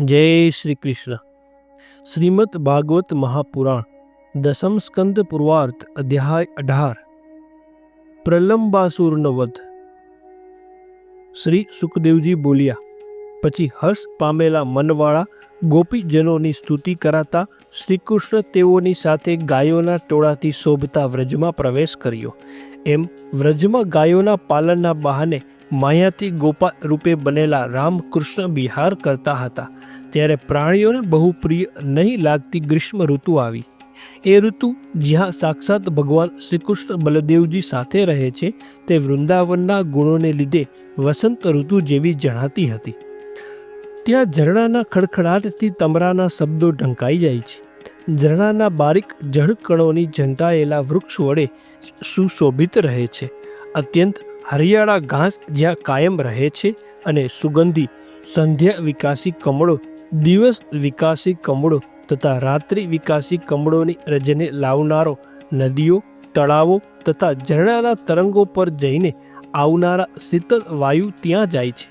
જય શ્રી કૃષ્ણ. શ્રીમદ ભાગવત મહાપુરાણ, દસમ સ્કંદ પૂર્વાર્થ અધ્યાય અઢાર. પ્રલંબાસુરનો વધ. શ્રી સુખદેવજી બોલ્યા, પછી હર્ષ પામેલા મનવાળા ગોપીજનોની સ્તુતિ કરાતા શ્રીકૃષ્ણ તેઓની સાથે ગાયોના ટોળાથી શોભતા વ્રજમાં પ્રવેશ કર્યો. એમ વ્રજમાં ગાયોના પાલનના બહાને માયાથી ગોપાલ રૂપે બનેલા રામકૃષ્ણ બિહાર કરતા હતા. ત્યારે પ્રાણીઓને બહુ પ્રિય નહીં લાગતી ગ્રીષ્મ ઋતુ આવી. એ ઋતુ જ્યાં સાક્ષાત ભગવાન શ્રીકૃષ્ણ બલદેવજી સાથે રહે છે, તે વૃંદાવનના ગુણોને લીધે વસંત ઋતુ જેવી જણાતી હતી. ત્યાં ઝરણાના ખડખડાટથી તમરાના શબ્દો ઢંકાઈ જાય છે. ઝરણાના બારીક જળકણોની ઝંટાયેલા વૃક્ષ વડે સુશોભિત રહે છે. અત્યંત હરિયાળા ઘાસ જ્યાં કાયમ રહે છે અને સુગંધી સંધ્યા વિકાસી કમળો, દિવસ વિકાસી કમળો તથા રાત્રિ વિકાસી કમળોની રજને લાવનારો નદીઓ, તળાવો તથા ઝરણાના તરંગો પર જઈને આવનારા શીતલ વાયુ ત્યાં જાય છે.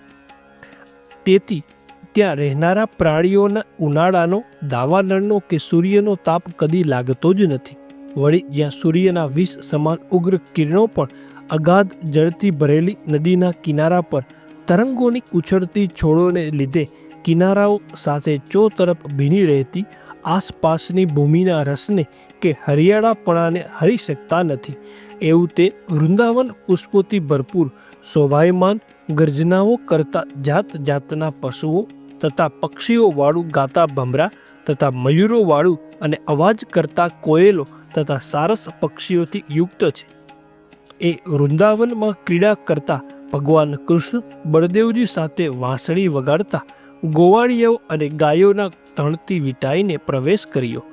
તેથી ત્યાં રહેનારા પ્રાણીઓના ઉનાળાનો, દાવાનળનો કે સૂર્યનો તાપ કદી લાગતો જ નથી. વળી જ્યાં સૂર્યના વિષ સમાન ઉગ્ર કિરણો પણ અગાધ જળથી ભરેલી નદીના કિનારા પર તરંગોની ઉછળતી છોડોને લીધે કિનારાઓ સાથે ચો તરફ ભીની રહેતી આસપાસની ભૂમિના રસને કે હરિયાળાપણાને હરી શકતા નથી. એવું તે વૃંદાવન પુષ્પોથી ભરપૂર શોભાયમાન ગર્જનાઓ કરતા જાત જાતના પશુઓ તથા પક્ષીઓવાળું ગાતા ભમરા તથા મયુરોવાળું અને અવાજ કરતા કોયલો તથા સારસ પક્ષીઓથી યુક્ત છે. એ વૃંદાવનમાં ક્રીડા કરતા ભગવાન કૃષ્ણ બળદેવજી સાથે વાંસળી વગાડતા ગોવાળીઓ અને ગાયોના તણથી વીંટાઈને પ્રવેશ કર્યો.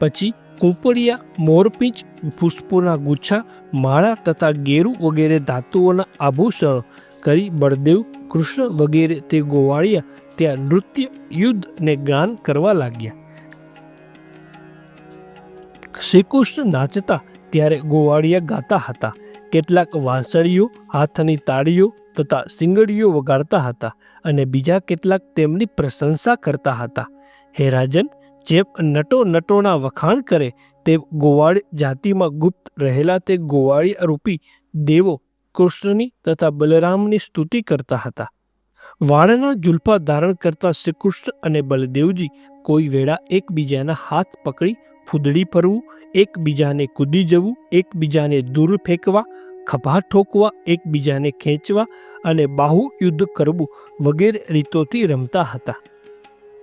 પછી કૂંપળિયા, મોરપીંચ, પુષ્પોના ગુચ્છા, માળા તથા ગેરું વગેરે ધાતુઓના આભૂષણો કરી બળદેવ કૃષ્ણ વગેરે તે ગોવાળિયા ત્યાં નૃત્ય, યુદ્ધ ને ગાન કરવા લાગ્યા. શ્રીકૃષ્ણ નાચતા ત્યારે ગોવાળિયા ગાતા હતા. કેટલાક વાંસળીઓ હાથની તાળીઓ તથા સિંગડીઓ વગાડતા હતા અને બીજા કેટલાક તેમની પ્રશંસા કરતા હતા. હે રાજન જે નટો નટોના વખાણ કરે તે ગોવાળ જાતિમાં ગુપ્ત રહેલા તે ગોવાળી રૂપી દેવો કૃષ્ણની તથા બલરામની સ્તુતિ કરતા હતા. વાળના જુલ્ફા ધારણ કરતા શ્રીકૃષ્ણ અને બલદેવજી કોઈ વેળા એકબીજાના હાથ પકડી ફૂદડી ફરવું, એકબીજાને કૂદી જવું, એકબીજાને દૂર ફેંકવા, ખભા ઠોકવા, એકબીજાને ખેંચવા અને બાહુ યુદ્ધ કરવું વગેરે રીતોથી રમતા હતા.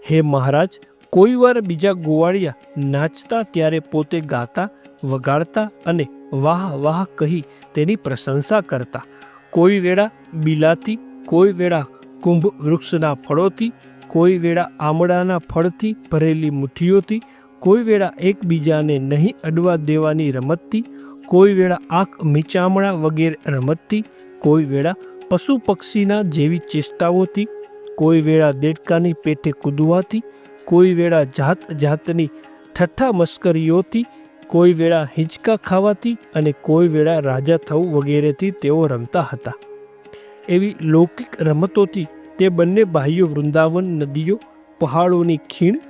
હે મહારાજ, કોઈ વાર બીજા ગોવાળિયા નાચતા ત્યારે પોતે ગાતા, વગાડતા અને વાહ વાહ કહી તેની પ્રશંસા કરતા. કોઈ વેળા બિલાતી, કોઈ વેળા કુંભ વૃક્ષના ફળોથી, કોઈ વેળા આમળાના ફળથી ભરેલી મુઠ્ઠીઓથી કોઈ વેળા એકબીજાને નહીં અડવા દેવાની રમતથી, કોઈ વેળા આંખ મીચામણા વગેરે રમતથી, કોઈ વેળા પશુ પક્ષીના જેવી ચેષ્ટાઓથી, કોઈ વેળા દેડકાની પેટે કૂદવાથી, કોઈ વેળા જાત જાતની ઠઠ્ઠા મશ્કરીઓથી કોઈ વેળા હિંચકા ખાવાથી અને કોઈ વેળા રાજા થવું વગેરેથી તેઓ રમતા હતા. એવી લૌકિક રમતોથી તે બંને ભાઈઓ વૃંદાવન નદીઓ, પહાડોની ખીણ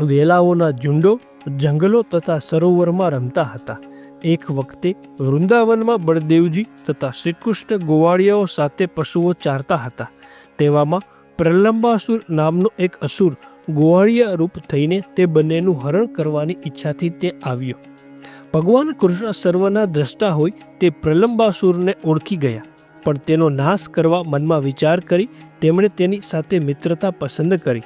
વેલાઓના ઝુંડો, જંગલો તથા સરોવરમાં રમતા હતા. એક વખતે વૃંદાવનમાં બળદેવજી તથા શ્રીકૃષ્ણ ગોવાળિયાઓ સાથે પશુઓ ચારતા હતા. તેવામાં પ્રલંબાસુર નામનો એક અસુર ગોવાળિયા રૂપ થઈને તે બંનેનું હરણ કરવાની ઈચ્છાથી તે આવ્યો. ભગવાન કૃષ્ણ સર્વના દ્રષ્ટા હોય તે પ્રલંબાસુરને ઓળખી ગયા, પણ તેનો નાશ કરવા મનમાં વિચાર કરી તેમણે તેની સાથે મિત્રતા પસંદ કરી.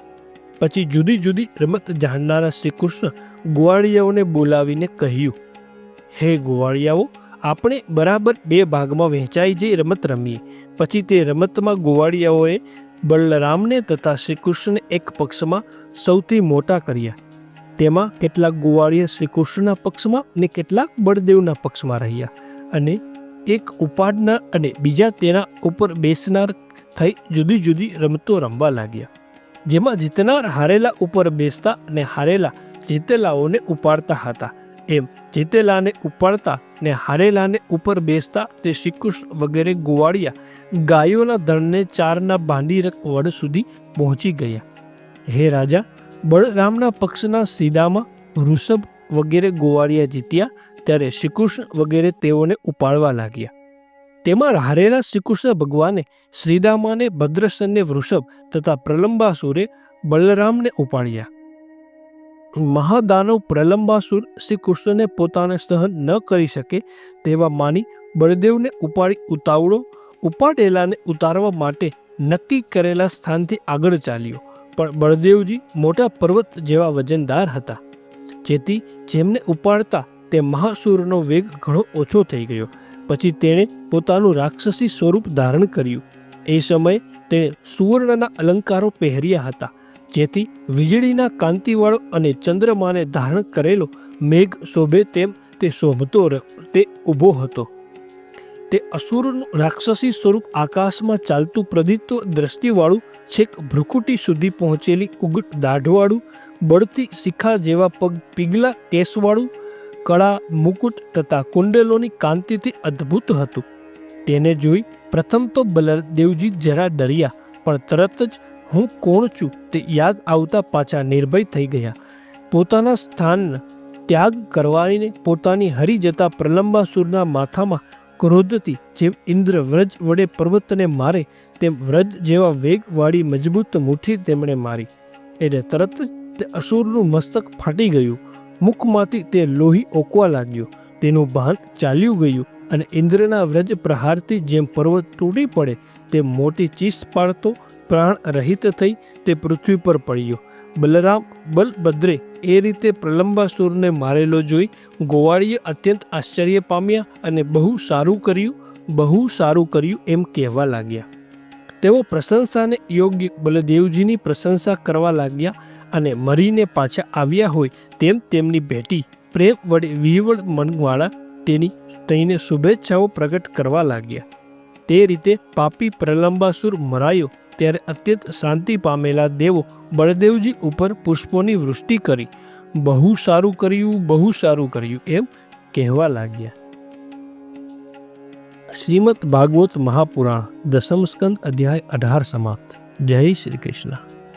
પછી જુદી જુદી રમત જાણનારા શ્રીકૃષ્ણ ગોવાળિયાઓને બોલાવીને કહ્યું, હે ગોવાળિયાઓ, આપણે બરાબર બે ભાગમાં વહેંચાઈ જઈ રમત રમીએ. પછી તે રમતમાં ગોવાળિયાઓએ બલરામને તથા શ્રીકૃષ્ણને એક પક્ષમાં સૌથી મોટા કર્યા. તેમાં કેટલાક ગોવાળિયા શ્રીકૃષ્ણના પક્ષમાં ને કેટલાક બળદેવના પક્ષમાં રહ્યા અને એક ઉપાડનાર અને બીજા તેના ઉપર બેસનાર થઈ જુદી જુદી રમતો રમવા લાગ્યા. જેમાં જીતનાર હારેલા ઉપર બેસતા અને હારેલા જીતેલાઓને ઉપાડતા હતા. એમ જીતેલાને ઉપાડતા ને હારેલાને ઉપર બેસતા તે શ્રીકૃષ્ણ વગેરે ગોવાળિયા ગાયોના ધણને ચારના ભાંડીરક વડ સુધી પહોંચી ગયા. હે રાજા, બળરામના પક્ષના સીધામાં વૃષભ વગેરે ગોવાળિયા જીત્યા ત્યારે શ્રીકૃષ્ણ વગેરે તેઓને ઉપાડવા લાગ્યા. તેમાં હારેલા શ્રીકૃષ્ણ ભગવાને શ્રીદામાને ભદ્રસનને વૃષભ તથા પ્રલંબાસુરે બલરામને ઉપાડ્યા. મહાદાનવ પ્રલંબાસુર શ્રી કૃષ્ણને પોતાને સહન ન કરી શકે તેવા માની બળદેવને ઉપાડી ઉતાવળો ઉપાડેલાને ઉતારવા માટે નક્કી કરેલા સ્થાનથી આગળ ચાલ્યો, પણ બળદેવજી મોટા પર્વત જેવા વજનદાર હતા. જેથી જેમને ઉપાડતા તે મહાસુરનો વેગ ઘણો ઓછો થઈ ગયો. પછી તેણે પોતાનું રાક્ષસી સ્વરૂપ ધારણ કર્યું. એ સમયે તેણે સુવર્ણના અલંકારો પહેર્યા હતા, જેથી વીજળીના કાંતિવાળો અને ચંદ્રમાને ધારણ કરેલો મેઘ શોભે તેમ તે શોભતો તે ઊભો હતો. તે અસુરનું રાક્ષસી સ્વરૂપ આકાશમાં ચાલતું પ્રદીપ્ત દ્રષ્ટિવાળું છેક ભ્રુકુટી સુધી પહોંચેલી ઉગટ દાઢવાળું, બળતી શિખા જેવા પગ પીગલા કેસવાળું કળા, મુકુટ તથા કુંડલોની કાંતિથી અદ્ભુત હતું. તેને જોઈ પ્રથમ તો બલદેવજી જરા ડર્યા, પણ તરત જ હું કોણ છું તે યાદ આવતા પાછા નિર્ભય થઈ ગયા. પોતાના સ્થાન ત્યાગ કરવાને પોતાની હરી જતા પ્રલંબાસુરના માથામાં ક્રોધથી જેમ ઇન્દ્ર વ્રજ વડે પર્વતને મારે, તેમ વ્રજ જેવા વેગવાળી મજબૂત મુઠ્ઠી તેમણે મારી. એટલે તરત જ તે અસુરનું મસ્તક ફાટી ગયું. મુખમાંથી તે લોહી ઓકવા લાગ્યો. તેનું ભાન ચાલ્યું ગયું અને ઇન્દ્રના વ્રજ પ્રહારથી જેમ પર્વત તૂટી પડે, તેમ મોટી ચીસ પાડતો પ્રાણ રહિત થઈ તે પૃથ્વી પર પડ્યો. બલરામ બલભદ્રે એ રીતે પ્રલંબાસુરને મારેલો જોઈ ગોવાળીએ અત્યંત આશ્ચર્ય પામ્યા અને બહુ સારું કર્યું, બહુ સારું કર્યું એમ કહેવા લાગ્યા. તેઓ પ્રશંસાને યોગ્ય બલદેવજીની પ્રશંસા કરવા લાગ્યા અને મરીને પાછા આવ્યા હોય તેમ તેમની ભેટી પ્રેમ વડે વિહવળ મનવાળા તેની તઈને શુભેચ્છાઓ પ્રગટ કરવા લાગ્યા. તે રીતે પાપી પ્રલંબાસુર મરાયો ત્યારે અત્યંત શાંતિ પામેલા દેવો બળદેવજી ઉપર પુષ્પોની વૃષ્ટિ કરી, બહુ સારું કર્યું, બહુ સારું કર્યું એમ કહેવા લાગ્યા. શ્રીમદ ભાગવત મહાપુરાણ દસમ સ્કંદ અધ્યાય અઢાર સમાપ્ત. જય શ્રી કૃષ્ણ.